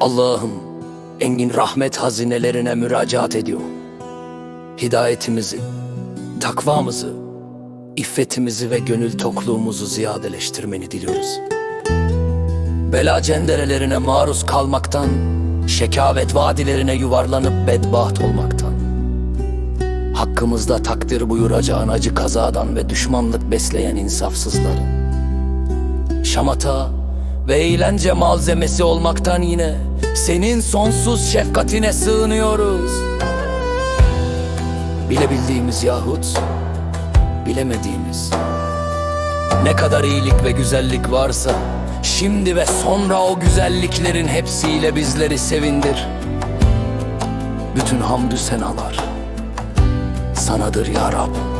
Allah'ım engin rahmet hazinelerine müracaat ediyor. Hidayetimizi, takvamızı, iffetimizi ve gönül tokluğumuzu ziyadeleştirmeni diliyoruz. Bela cenderelerine maruz kalmaktan, şekavet vadilerine yuvarlanıp bedbaht olmaktan, hakkımızda takdir buyuracağın acı kazadan ve düşmanlık besleyen insafsızların, şamata ve eğlence malzemesi olmaktan yine senin sonsuz şefkatine sığınıyoruz. Bilebildiğimiz yahut bilemediğimiz ne kadar iyilik ve güzellik varsa şimdi ve sonra o güzelliklerin hepsiyle bizleri sevindir. Bütün hamdü senalar sanadır ya Rab.